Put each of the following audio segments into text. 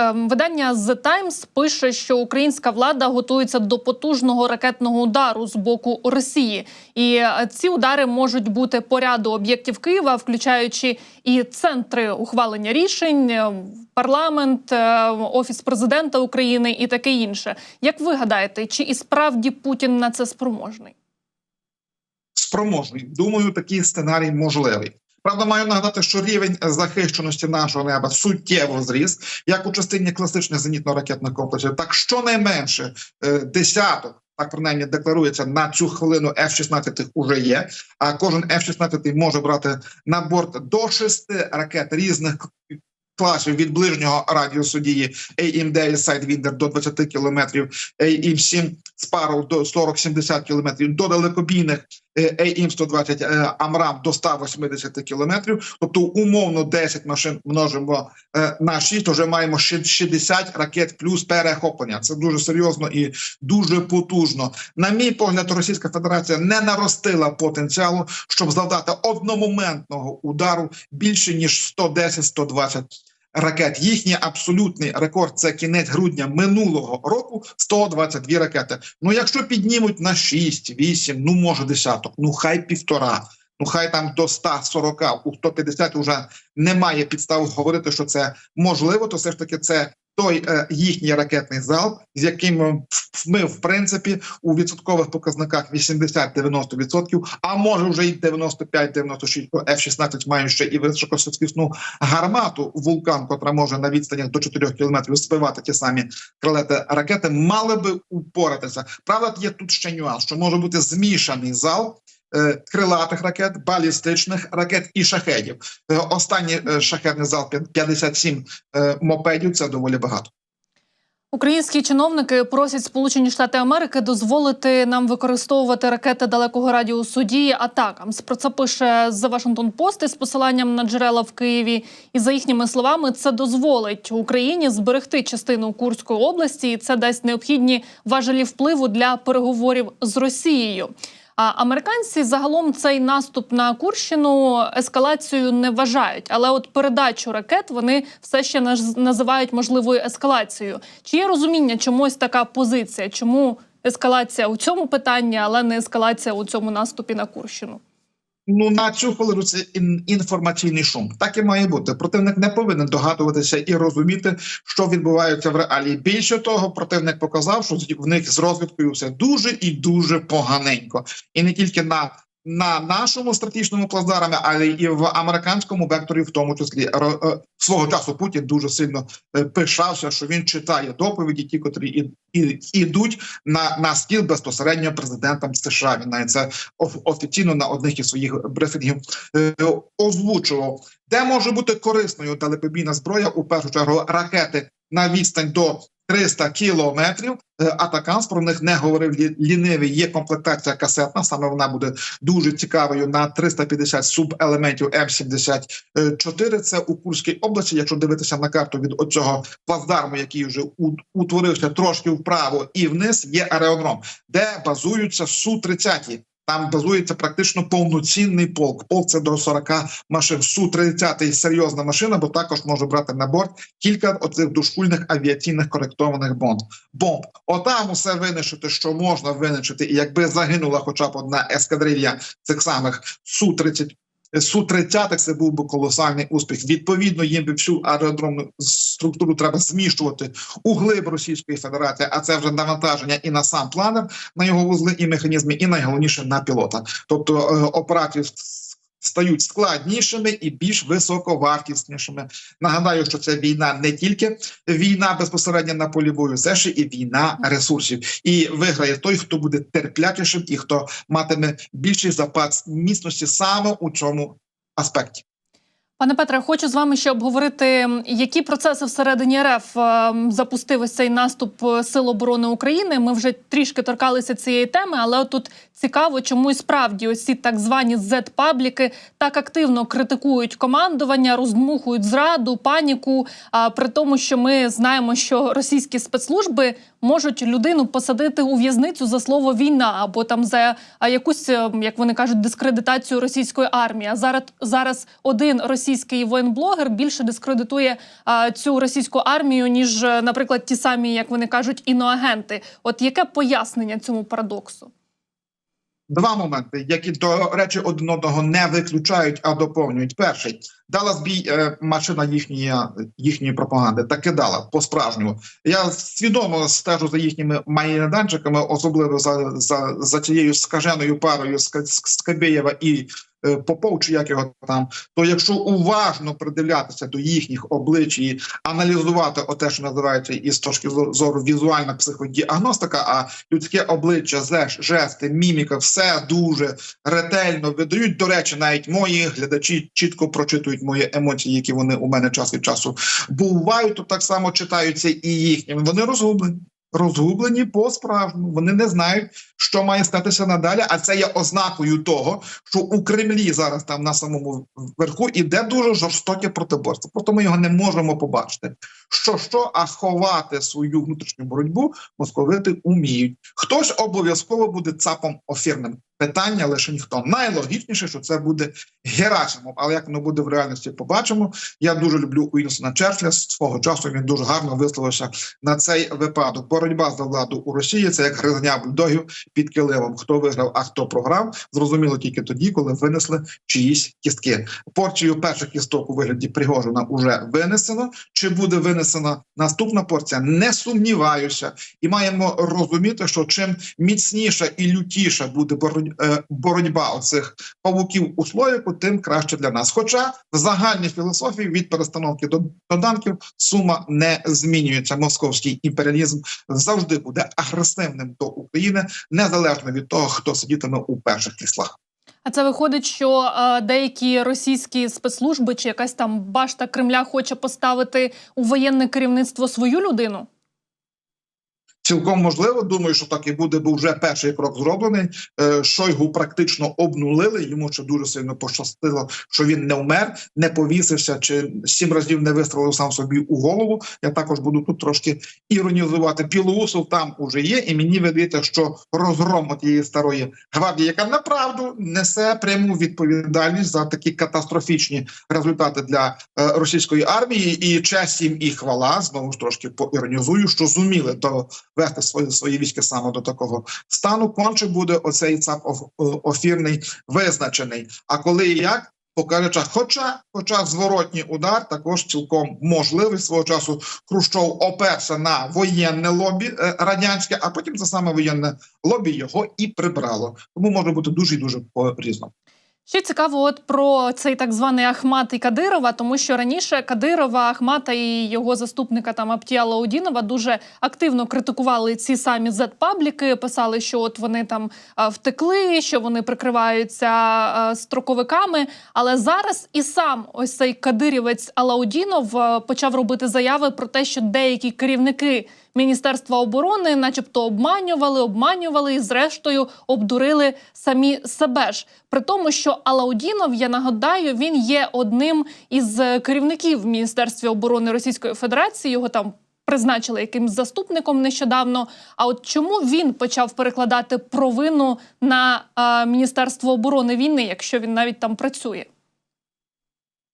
Ем, Видання The Times пише, що українська влада готується до потужного ракетного удару з боку Росії, і е, ці удари можуть бути по ряду об'єктів Києва, включаючи і центри ухвалення рішень, е, парламент, е, офіс президента України і таке інше. Як ви гадаєте, чи і справді Путін на це спроможний? спроможний. Думаю, такий сценарій можливий. Правда, маю нагадати, що рівень захищеності нашого неба суттєво зріс, як у частині класичних зенітно-ракетних комплексів, так щонайменше е, десяток. Так принаймні декларується на цю хвилину F-16 уже є. А кожен F-16 може брати на борт до шести ракет різних класів від ближнього радіусу дії AIM-9 Sidewinder до 20 кілометрів, AIM-7 Sparrow до 40-70 кілометрів, до далекобійних е, AIM-120 е, Амрам до 180 кілометрів. Тобто умовно 10 машин множимо е, на 6, вже маємо ши- 60 ракет плюс перехоплення. Це дуже серйозно і дуже потужно. На мій погляд, Російська Федерація не наростила потенціалу, щоб завдати одномоментного удару більше ніж 110-120 ракет. Їхній абсолютний рекорд це кінець грудня минулого року 122 ракети. Ну якщо піднімуть на 6, 8, ну може десяток, ну хай півтора. Ну, хай там до 140, у 150 вже немає підстав говорити, що це можливо. То все ж таки це той е, їхній ракетний залп, з яким ми, ми в принципі у відсоткових показниках 80-90%, а може вже й 95-96, бо F-16 має ще і високоскісну гармату вулкан, котра може на відстанях до 4 кілометрів збивати ті самі крилети ракети, мали би упоратися. Правда, є тут ще нюанс, що може бути змішаний залп. Е, Крилатих ракет, балістичних ракет і шахедів. Е, Останній е, шахедний залп 57 е, мопедів. Це доволі багато. Українські чиновники просять Сполучені Штати Америки дозволити нам використовувати ракети далекого радіусу дії атакам. Про це пише The Washington Post із посиланням на джерела в Києві. І за їхніми словами, це дозволить Україні зберегти частину Курської області, і це дасть необхідні важелі впливу для переговорів з Росією. А американці загалом цей наступ на Курщину ескалацією не вважають, але от передачу ракет вони все ще називають можливою ескалацією. Чи є розуміння чомусь така позиція? Чому ескалація у цьому питанні, але не ескалація у цьому наступі на Курщину? Ну на цю хвилину це інформаційний шум. Так і має бути. Противник не повинен догадуватися і розуміти, що відбувається в реалії. Більше того, противник показав, що в них з розвідкою все дуже і дуже поганенько, і не тільки на. На нашому стратегічному плацдармі, але і в американському векторі, в тому числі е, свого часу Путін дуже сильно е, пишався, що він читає доповіді, ті, котрі і, ідуть на, на стіл безпосередньо президентом США. Він навіть це оф- офіційно на одних із своїх брифінгів е, озвучував, де може бути корисною далекобійна зброя у першу чергу ракети на відстань до 300 кілометрів. Е, Атакамс про них не говорив лінивий. Є комплектація касетна. Саме вона буде дуже цікавою на 350 субелементів М74. Це у Курській області. Якщо дивитися на карту від оцього плацдарму, який вже утворився трошки вправо і вниз, є аеродром, де базуються су 30 там базується практично повноцінний полк. Полк це до 40 машин. Су 30 серйозна машина, бо також може брати на борт кілька оцих дошкульних авіаційних коректованих бомб. Бомб. Отам усе винищити, що можна винищити, і якби загинула хоча б одна ескадрилья цих самих су 30 су 30 це був би колосальний успіх. Відповідно, їм би всю аеродромну структуру треба зміщувати у глиб Російської Федерації, а це вже навантаження і на сам планер, на його вузли і механізми, і найголовніше на пілота. Тобто е, операції стають складнішими і більш високовартіснішими. Нагадаю, що це війна не тільки війна безпосередньо на полі бою, це ще і війна ресурсів. І виграє той, хто буде терплячішим і хто матиме більший запас міцності саме у цьому аспекті. Пане Петре, хочу з вами ще обговорити, які процеси всередині РФ е, запустив ось цей наступ е, Сил оборони України. Ми вже трішки торкалися цієї теми, але тут цікаво, чому і справді ось ці так звані Z-пабліки так активно критикують командування, роздмухують зраду, паніку. А при тому, що ми знаємо, що російські спецслужби можуть людину посадити у в'язницю за слово війна або там за якусь, е, як вони кажуть, дискредитацію російської армії. А зараз зараз один російський воєнблогер більше дискредитує а, цю російську армію, ніж, е, наприклад, ті самі, як вони кажуть, іноагенти. От яке пояснення цьому парадоксу? Два моменти, які до речі одного не виключають, а доповнюють. Перший дала збій е, машина їхньої їхньої пропаганди. Таки дала по справжньому. Я свідомо стежу за їхніми майданчиками, особливо за за, за цією скаженою парою Ска- Скабєєва і е, Попов, чи як його там. То якщо уважно придивлятися до їхніх облич і аналізувати оте, що називається із точки зору візуальна психодіагностика, а людське обличчя, жести, міміка, все дуже ретельно видають. До речі, навіть мої глядачі чітко прочитують мої емоції, які вони у мене час від часу бувають. То так само читаються і їхніми. Вони розгублені. Розгублені по справжньому. Вони не знають, що має статися надалі. А це є ознакою того, що у Кремлі зараз там на самому верху іде дуже жорстоке протиборство. Просто ми його не можемо побачити. Що що, а ховати свою внутрішню боротьбу московити уміють. Хтось обов'язково буде цапом офірним. Питання лише ніхто. Найлогічніше, що це буде Герасимов. Але як воно буде в реальності, побачимо. Я дуже люблю Уінсона Черчилля. Свого часу він дуже гарно висловився на цей випадок. Боротьба за владу у Росії це як гризня бульдогів під киливом. Хто виграв, а хто програв, зрозуміло тільки тоді, коли винесли чиїсь кістки. Порцію перших кісток у вигляді Пригожина уже винесено. Чи буде винесена наступна порція? Не сумніваюся, і маємо розуміти, що чим міцніша і лютіша буде боротьба, боротьба оцих павуків у слоїку, тим краще для нас. Хоча в загальній філософії від перестановки до доданків сума не змінюється. Московський імперіалізм завжди буде агресивним до України, незалежно від того, хто сидітиме у перших кріслах. А це виходить, що е, деякі російські спецслужби чи якась там башта Кремля хоче поставити у воєнне керівництво свою людину? Цілком можливо, думаю, що так і буде, бо вже перший крок зроблений. Е, Шойгу практично обнулили. Йому ще дуже сильно пощастило, що він не вмер, не повісився чи сім разів не вистрелив сам собі у голову. Я також буду тут трошки іронізувати. Білоусов там уже є, і мені видається, що розгром тієї старої гвардії, яка направду несе пряму відповідальність за такі катастрофічні результати для е, російської армії, і честь їм і хвала знову ж трошки поіронізую, що зуміли то вести свої свої війська саме до такого стану. Конче буде оцей ЦАП офірний визначений. А коли і як покаже час. Хоча, хоча зворотній удар також цілком можливий свого часу. Хрущов оперся на воєнне лобі е, радянське, а потім це саме воєнне лобі його і прибрало. Тому може бути дуже і дуже по різному. Ще цікаво, от про цей так званий Ахмат і Кадирова, тому що раніше Кадирова, Ахмата і його заступника там Аптія Лаудінова дуже активно критикували ці самі зет-пабліки, писали, що от вони там втекли, що вони прикриваються строковиками. Але зараз і сам ось цей кадирівець Алаудінов почав робити заяви про те, що деякі керівники Міністерства оборони, начебто, обманювали, обманювали і, зрештою, обдурили самі себе ж. При тому, що Алаудінов, я нагадаю, він є одним із е, керівників в Міністерстві оборони Російської Федерації. Його там призначили якимсь заступником нещодавно. А от чому він почав перекладати провину на е, Міністерство оборони війни, якщо він навіть там працює?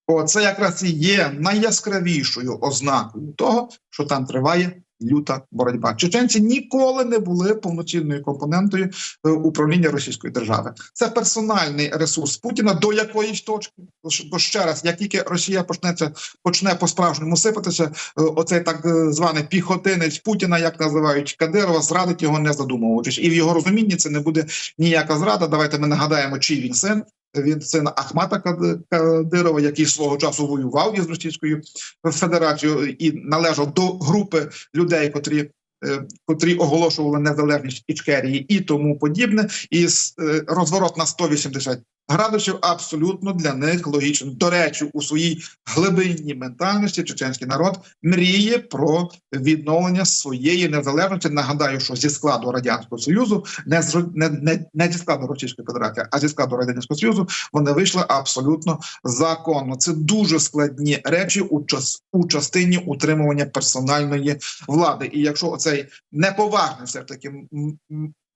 О, це якраз і є найяскравішою ознакою того, що там триває люта боротьба. Чеченці ніколи не були повноцінною компонентою е, управління Російської держави. Це персональний ресурс Путіна до якоїсь точки. Бо ще раз, як тільки Росія почнеться, почне по справжньому сипатися, е, оцей так е, званий піхотинець Путіна, як називають Кадирова, зрадить його не задумовуючись, і в його розумінні це не буде ніяка зрада. Давайте ми нагадаємо, чий він син. Він син Ахмата Кадирова, який свого часу воював із Російською Федерацією і належав до групи людей, котрі. е, Котрі оголошували незалежність Ічкерії і тому подібне, і е, розворот на 180 градусів абсолютно для них логічно. До речі, у своїй глибинній ментальності чеченський народ мріє про відновлення своєї незалежності. Нагадаю, що зі складу радянського союзу, не не, не, не зі складу Російської Федерації, а зі складу радянського союзу, вони вийшли абсолютно законно. Це дуже складні речі у час у частині утримування персональної влади. І якщо оцей неповажний все таки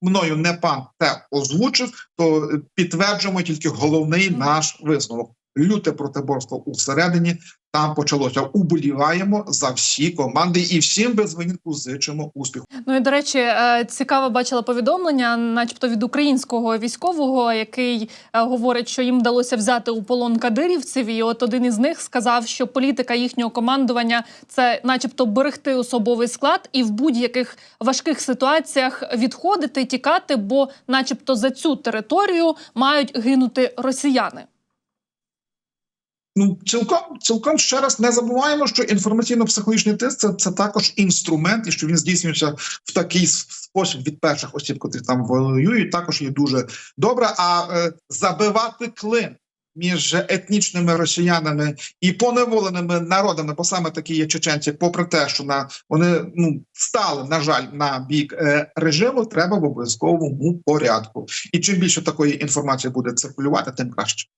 мною не пан те озвучив, то е, підтверджуємо тільки головний наш висновок. люте протиборство усередині. Там почалося. Уболіваємо за всі команди і всім без винятку зичимо успіху. Ну і до речі, е, цікаво бачила повідомлення, начебто від українського військового, який е, говорить, що їм вдалося взяти у полон кадирівців. І от один із них сказав, що політика їхнього командування це, начебто, берегти особовий склад і в будь-яких важких ситуаціях відходити, тікати, бо, начебто, за цю територію мають гинути росіяни. Ну, цілком цілком ще раз не забуваємо, що інформаційно-психологічний тиск це, це також інструмент, і що він здійснюється в такий спосіб від перших осіб, котрі там воюють, також є дуже добре. А е, забивати клин між етнічними росіянами і поневоленими народами, бо саме такі є чеченці, попри те, що на вони ну стали на жаль на бік е, режиму, треба в обов'язковому порядку. І чим більше такої інформації буде циркулювати, тим краще.